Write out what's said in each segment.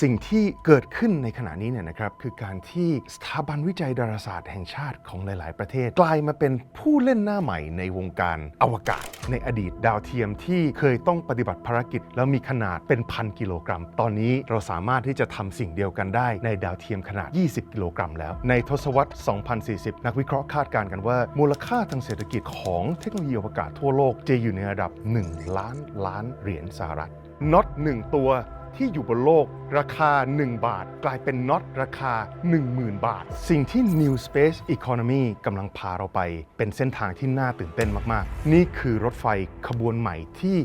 สิ่งที่เกิดขึ้นในขณะนี้เนี่ยนะครับคือการที่สถาบันวิจัยดาราศาสตร์แห่งชาติของหลาย ๆ ประเทศ กลายมาเป็นผู้เล่นหน้าใหม่ในวงการอวกาศ ในอดีตดาวเทียมที่เคยต้องปฏิบัติภารกิจ แล้วมีขนาดเป็นพันกิโลกรัม ตอนนี้เราสามารถที่จะทำสิ่งเดียวกันได้ในดาวเทียมขนาด 20 กิโลกรัมแล้ว ในทศวรรษ 2040 นักวิเคราะห์คาดการณ์กันว่า มูลค่าทางเศรษฐกิจของเทคโนโลยีอวกาศทั่วโลกจะอยู่ในระดับ 1 ล้านล้านเหรียญสหรัฐน็อต1ตัว ที่อยู่บนโลกราคา 1 บาท กลายเป็นน็อตราคา 10,000 บาท สิ่งที่ New Space Economy กำลังพาเราไป เป็นเส้นทางที่น่าตื่นเต้นมาก ๆ นี่คือรถไฟขบวนใหม่ที่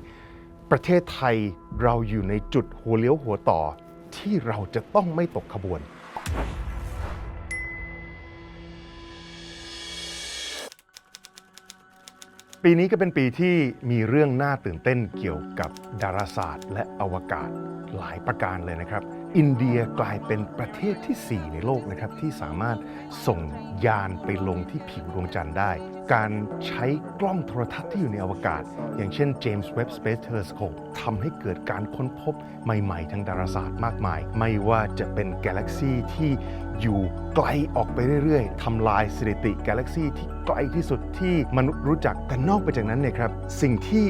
ประเทศไทยเราอยู่ในจุดหัวเลี้ยวหัวต่อที่เราจะต้องไม่ตกขบวน ปีนี้ก็เป็นปีที่มีเรื่องน่าตื่นเต้นเกี่ยวกับดาราศาสตร์ และอวกาศหลายประการเลยนะครับ อินเดียกลายเป็นประเทศที่ 4 ในโลกนะครับ ที่สามารถส่งยานไปลงที่ผิวดวงจันทร์ได้ การใช้กล้องโทรทัศน์ที่อยู่ในอวกาศ อย่างเช่น James Webb Space Telescope ทำให้เกิดการค้นพบใหม่ ๆ ทางดาราศาสตร์มากมาย ไม่ว่าจะเป็นกาแล็กซีที่อยู่ไกลออกไปเรื่อย ๆ ทำลายสถิติกาแล็กซีที่ไกลที่สุดที่มนุษย์รู้จักแต่นอกไปจากนั้นเนี่ยครับสิ่งที่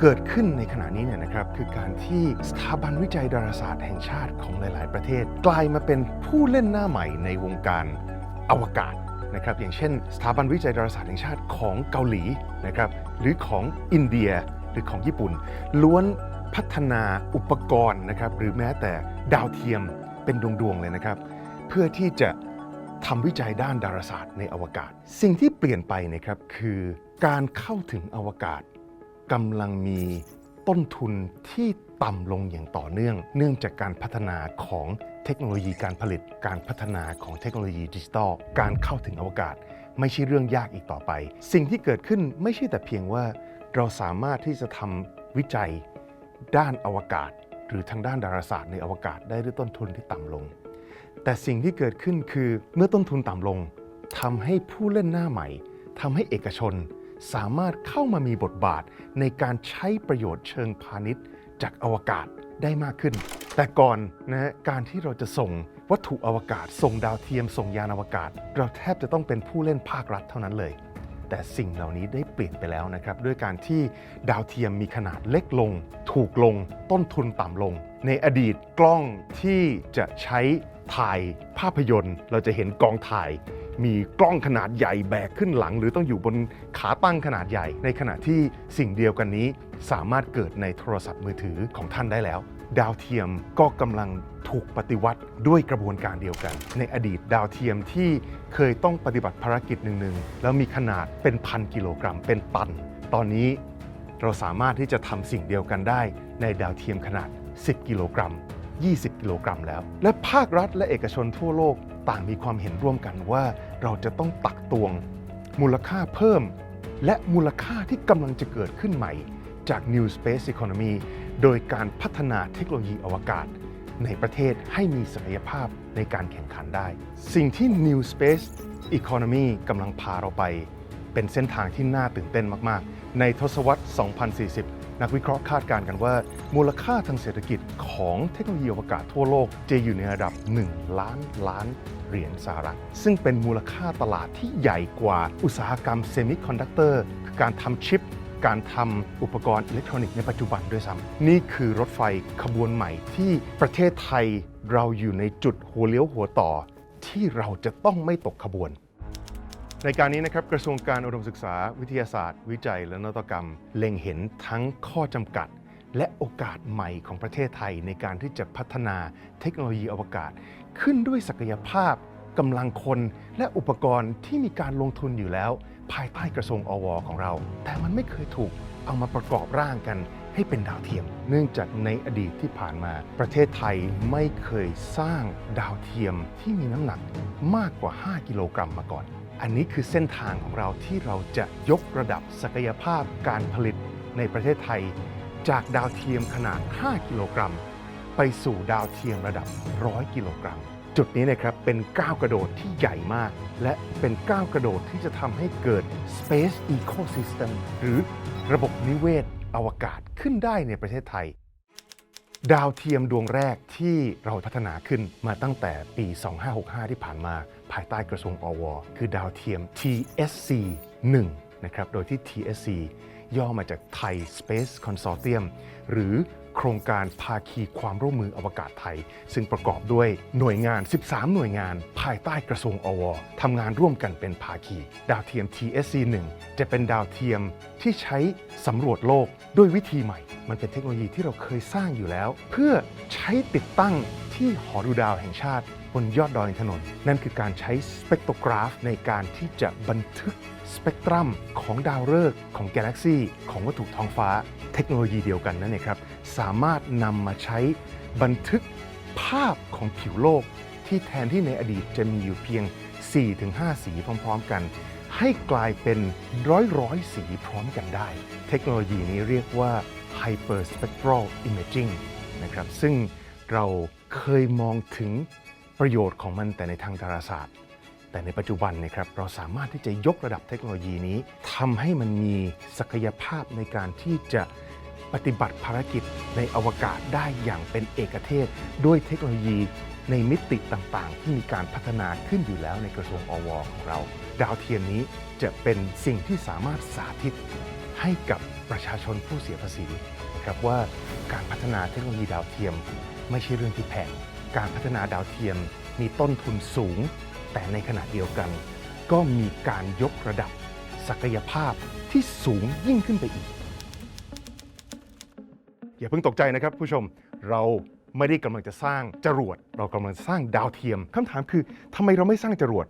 เกิดขึ้นในขณะนี้เนี่ยนะครับคือการที่สถาบันวิจัยดาราศาสตร์แห่งชาติของหลาย ๆ ประเทศ กลายมาเป็นผู้เล่นหน้าใหม่ในวงการอวกาศนะครับอย่างเช่น สถาบันวิจัยดาราศาสตร์แห่งชาติของเกาหลีนะครับหรือของอินเดียหรือของญี่ปุ่น ล้วนพัฒนาอุปกรณ์นะครับหรือแม้แต่ดาวเทียมเป็นดวง ๆ เลยนะครับ เพื่อที่จะทำวิจัยด้านดาราศาสตร์ในอวกาศ สิ่งที่เปลี่ยนไปนะครับคือการเข้าถึงอวกาศ กำลังมีต้นทุนที่ต่ำลงอย่างต่อเนื่อง เนื่องจากการพัฒนาของเทคโนโลยีการผลิต การพัฒนาของเทคโนโลยีดิจิทัล การเข้าถึงอวกาศ ไม่ใช่เรื่องยากอีกต่อไป สิ่งที่เกิดขึ้นไม่ใช่แต่เพียงว่า เราสามารถที่จะทำวิจัยด้านอวกาศ หรือทางด้านดาราศาสตร์ในอวกาศได้ด้วยต้นทุนที่ต่ำลง แต่สิ่งที่เกิดขึ้นคือเมื่อต้นทุนต่ำลงทำให้ผู้เล่นหน้าใหม่ทำให้เอกชน สามารถเข้ามามีบทบาทในการใช้ประโยชน์เชิงพาณิชย์จากอวกาศได้มากขึ้น แต่ก่อนนะการที่เราจะส่งวัตถุอวกาศ ส่งดาวเทียม ส่งยานอวกาศ เราแทบจะต้องเป็นผู้เล่นภาครัฐเท่านั้นเลย แต่สิ่งเหล่านี้ได้เปลี่ยนไปแล้วนะครับ ด้วยการที่ดาวเทียมมีขนาดเล็กลง ถูกลง ต้นทุนต่ำลง ในอดีตกล้องที่จะใช้ถ่ายภาพยนตร์ เราจะเห็นกองถ่าย มีกล้องขนาดใหญ่แบกขึ้นหลัง หรือต้องอยู่บนขาตั้งขนาดใหญ่ ในขณะที่สิ่งเดียวกันนี้สามารถเกิดในโทรศัพท์มือถือของท่านได้แล้ว ดาวเทียมก็กำลังถูกปฏิวัติด้วยกระบวนการเดียวกัน ในอดีตดาวเทียมที่เคยต้องปฏิบัติภารกิจหนึ่งๆแล้วมีขนาดเป็นพันกิโลกรัม เป็นตัน ตอนนี้เราสามารถที่จะทำสิ่งเดียวกันได้ในดาวเทียมขนาด 10 กิโลกรัม 20 กิโลกรัมแล้ว และภาครัฐและเอกชนทั่วโลกต่างมีความเห็นร่วมกันว่าเราจะต้องตักตวง มูลค่าเพิ่ม และมูลค่าที่กำลังจะเกิดขึ้นใหม่ จาก New Space Economy โดยการพัฒนาเทคโนโลยีอวกาศ ในประเทศให้มีศักยภาพในการแข่งขันได้ สิ่งที่ New Space Economy กำลังพาเราไป เป็นเส้นทางที่น่าตื่นเต้นมาก ๆ ในทศวรรษ 2040 นักวิเคราะห์คาดการณ์กันว่า มูลค่าทางเศรษฐกิจของเทคโนโลยีอวกาศทั่วโลกจะอยู่ในระดับ 1 ล้านล้านเหรียญสหรัฐ ซึ่งเป็นมูลค่าตลาดที่ใหญ่กว่าอุตสาหกรรมเซมิคอนดักเตอร์คือการทำชิป การทำอุปกรณ์อิเล็กทรอนิกส์ในปัจจุบันด้วยซ้ำนี่คือรถไฟขบวนใหม่ที่ประเทศไทยเราอยู่ในจุดหัวเลี้ยวหัวต่อ ที่เราจะต้องไม่ตกขบวน ในการนี้นะครับกระทรวงการอุดมศึกษา วิทยาศาสตร์ วิจัย และนวัตกรรม เล็งเห็นทั้งข้อจำกัด และโอกาสใหม่ของประเทศไทยในการที่จะพัฒนาเทคโนโลยีอวกาศ ขึ้นด้วยศักยภาพกำลังคน และอุปกรณ์ที่มีการลงทุนอยู่แล้ว ภายใต้กระทรวงอวของเรา แต่มันไม่เคยถูกเอามาประกอบร่างกันให้เป็นดาวเทียม เนื่องจากในอดีตที่ผ่านมา ประเทศไทยไม่เคยสร้างดาวเทียมที่มีน้ำหนักมากกว่า 5 กิโลกรัมมาก่อน อันนี้คือเส้นทางของเราที่เราจะยกระดับศักยภาพการผลิตในประเทศไทย จากดาวเทียมขนาด 5 กิโลกรัม ไปสู่ดาวเทียมระดับ 100 กิโลกรัม จุดนี้นะครับเป็นก้าวกระโดดที่ใหญ่มาก และเป็นก้าวกระโดดที่จะทำให้เกิด Space Ecosystem หรือระบบนิเวศอวกาศขึ้นได้ในประเทศไทย ดาวเทียมดวงแรกที่เราพัฒนาขึ้นมาตั้งแต่ปี 2565 ที่ผ่านมาภายใต้กระทรวงอว คือดาวเทียม TSC 1นะครับ โดยที่ TSC ย่อมาจาก Thai Space Consortium หรือ โครงการภาคีความร่วมมืออวกาศไทย ซึ่งประกอบด้วยหน่วยงาน 13 หน่วยงาน ภายใต้กระทรวงอวทำงานร่วมกันเป็นภาคี ดาวเทียม TSC 1 จะเป็นดาวเทียมที่ใช้สำรวจโลกด้วยวิธีใหม่ มันเป็นเทคโนโลยีที่เราเคยสร้างอยู่แล้ว เพื่อใช้ติดตั้ง ที่หอดูดาวแห่งชาติบนยอดดอยอินทนนท์นั่นคือการใช้สเปกโทรกราฟในการที่จะบันทึกสเปกตรัมของดาวฤกษ์ของกาแล็กซีของวัตถุท้องฟ้าเทคโนโลยีเดียวกันนั่นเองครับ สามารถนำมาใช้บันทึกภาพของผิวโลกที่แทนที่ในอดีตจะมีอยู่เพียง 4-5 สีพร้อม ๆ กัน ให้กลายเป็นร้อยร้อยๆสีพร้อมกันได้ เทคโนโลยีนี้เรียกว่า hyperspectral imaging นะครับซึ่งเรา เคยมองถึงประโยชน์ของมันแต่ในทางดาราศาสตร์ แต่ในปัจจุบันเนะครับเราสามารถที่จะยกระดับเทคโนโลยีนี้ทำให้มันมีศักยภาพในการที่จะปฏิบัติภารกิจในอวกาศได้อย่างเป็นเอกเทศ ด้วยเทคโนโลยีในมิติต่างๆ ที่มีการพัฒนาขึ้นอยู่แล้วในกระทรวงอวของเรา ดาวเทียมนี้จะเป็นสิ่งที่สามารถสาธิตให้กับประชาชนผู้เสียภาษีนะครับว่าการพัฒนาเทคโนโลยีดาวเทียม ไม่ใช่เรื่องที่แพงการพัฒนาดาวเทียมมีต้นทุนสูง แต่ในขณะเดียวกัน ก็มีการยกระดับ ศักยภาพที่สูงยิ่งขึ้นไปอีก อย่าเพิ่งตกใจนะครับผู้ชมเราไม่ได้กำลังจะสร้างจรวด เรากำลังสร้างดาวเทียมคำถามคือทำไมเราไม่สร้างจรวด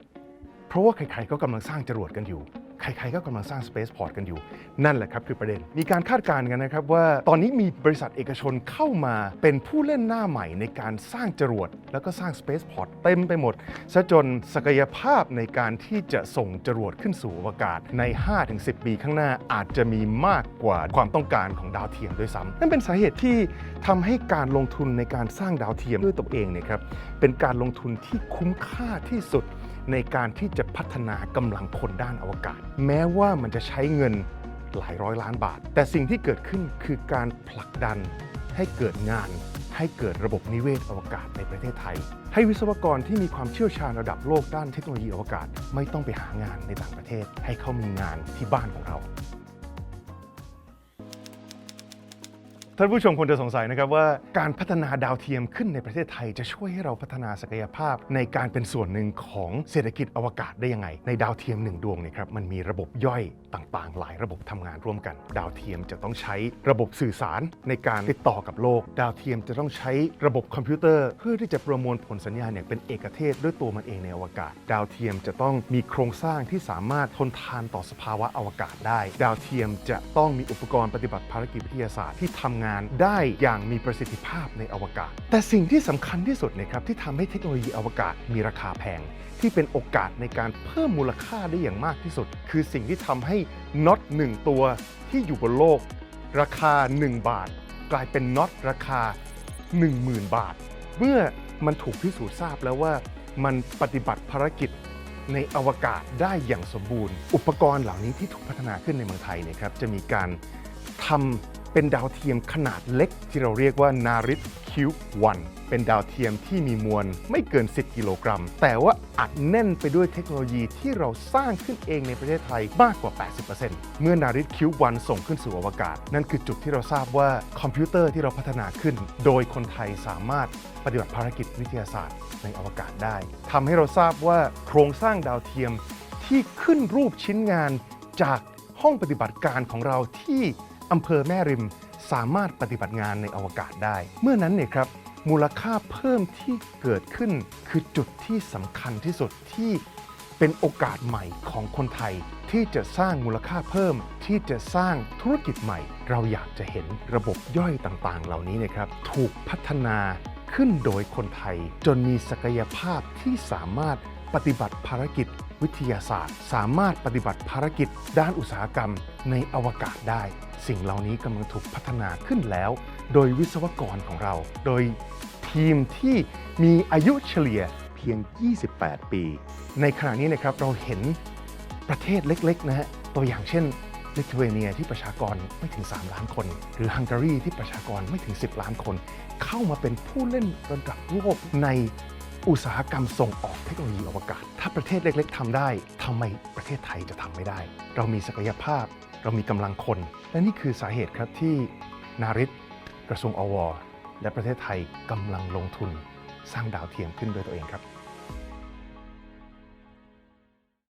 เพราะว่าใครๆก็กำลังสร้างจรวดกันอยู่ ใครๆก็กำลังสร้าง Space Port กันอยู่ นั่นแหละครับคือประเด็น มีการคาดการณ์กันนะครับว่าตอนนี้มีบริษัทเอกชนเข้ามาเป็นผู้เล่นหน้าใหม่ในการสร้างจรวด แล้วก็สร้าง Space Port เต็มไปหมดซะจนศักยภาพในการที่จะส่งจรวดขึ้นสู่อวกาศใน 5-10 ปีข้างหน้าอาจจะมีมากกว่าความต้องการของดาวเทียมด้วยซ้ำนั่นเป็นสาเหตุที่ทำให้การลงทุนในการสร้างดาวเทียมด้วยตัวเองเนี่ยครับเป็นการลงทุนที่คุ้มค่าที่สุด ในการที่จะพัฒนากำลังคนด้านอวกาศ แม้ว่ามันจะใช้เงินหลายร้อยล้านบาท แต่สิ่งที่เกิดขึ้นคือการผลักดันให้เกิดงาน ให้เกิดระบบนิเวศอวกาศในประเทศไทย ให้วิศวกรที่มีความเชี่ยวชาญระดับโลกด้านเทคโนโลยีอวกาศ ไม่ต้องไปหางานในต่างประเทศ ให้เขามีงานที่บ้านของเรา ท่านผู้ชมคงจะสงสัยนะครับว่าการพัฒนาดาวเทียมขึ้นในประเทศไทย จะช่วยให้เราพัฒนาศักยภาพในการเป็นส่วนหนึ่งของเศรษฐกิจอวกาศได้ยังไง ในดาวเทียมหนึ่งดวงเนี่ยครับมันมีระบบย่อยต่างๆ หลายระบบทำงานร่วมกัน ดาวเทียมจะต้องใช้ระบบสื่อสารในการติดต่อกับโลก ดาวเทียมจะต้องใช้ระบบคอมพิวเตอร์ เพื่อที่จะประมวลผลสัญญาณอย่างเป็นเอกเทศด้วยตัวมันเองในอวกาศ ดาวเทียมจะต้องมีโครงสร้างที่สามารถทนทานต่อสภาวะอวกาศได้ ดาวเทียมจะต้องมีอุปกรณ์ปฏิบัติภารกิจวิทยาศาสตร์ที่ทำงานได้อย่างมีประสิทธิภาพในอวกาศ แต่สิ่งที่สำคัญที่สุดนะครับที่ทำให้เทคโนโลยีอวกาศมีราคาแพง ที่เป็นโอกาสในการเพิ่มมูลค่าได้อย่างมากที่สุด คือสิ่งที่ทำให้น็อต1ตัวที่อยู่บนโลก ราคา 1 บาท กลายเป็นน็อตราคา 10,000 บาท เมื่อมันถูกพิสูจน์ทราบแล้วว่ามันปฏิบัติภารกิจในอวกาศได้อย่างสมบูรณ์ อุปกรณ์เหล่านี้ที่ถูกพัฒนาขึ้นในเมืองไทยนยครับจะมีการทำ เป็นดาวเทียมขนาดเล็กที่เราเรียกว่านาริ c คิววันเป็นดาวเทียมที่มีมวลไม่เกิน 10 กิโลกรัม แต่ว่าอัดแน่นไปด้วยเทคโนโลยีที่เราสร้างขึ้นเองในประเทศไทยมากกว่า 80%เมื่อนาริ c คิววันส่งขึ้นสู่อวกาศ นั่นคือจุดที่เราทราบว่าคอมพิวเตอร์ที่เราพัฒนาขึ้น โดยคนไทยสามารถปฏิบัติภารกิจวิทยาศาสตร์ในอวกาศได้ทำให้เราทราบว่าโครงสร้างดาวเทียมที่ขึ้นรูปชิ้นงานจากห้องปฏิบัติการของเราที่ อำเภอแม่ริมสามารถปฏิบัติงานในอวกาศได้ เมื่อนั้นเนี่ยครับมูลค่าเพิ่มที่เกิดขึ้นคือจุดที่สำคัญที่สุดที่เป็นโอกาสใหม่ของคนไทย ที่จะสร้างมูลค่าเพิ่ม ที่จะสร้างธุรกิจใหม่ เราอยากจะเห็นระบบย่อยต่างๆ เหล่านี้นะครับ ถูกพัฒนาขึ้นโดยคนไทย จนมีศักยภาพที่สามารถปฏิบัติภารกิจวิทยาศาสตร์ สามารถปฏิบัติภารกิจด้านอุตสาหกรรมในอวกาศได้ สิ่งเหล่านี้กำลังถูกพัฒนาขึ้นแล้ว โดยวิศวกรของเรา โดยทีมที่มีอายุเฉลี่ยเพียง 28 ปี ในขณะนี้นะครับเราเห็นประเทศเล็กๆนะฮะตัวอย่างเช่นลิทัวเนียที่ประชากรไม่ถึง 3 ล้านคน หรือฮังการีที่ประชากรไม่ถึง 10 ล้านคน เข้ามาเป็นผู้เล่นระดับโลกในอุตสาหกรรมส่งออกเทคโนโลยีอวกาศ ถ้าประเทศเล็กๆทำได้ทำไมประเทศไทยจะทำไม่ได้ เรามีศักยภาพ เรามีกำลังคน และนี่คือสาเหตุครับที่นาริตกระทรวงอวและประเทศไทยกำลังลงทุน สร้างดาวเทียมขึ้นด้วยตัวเองครับ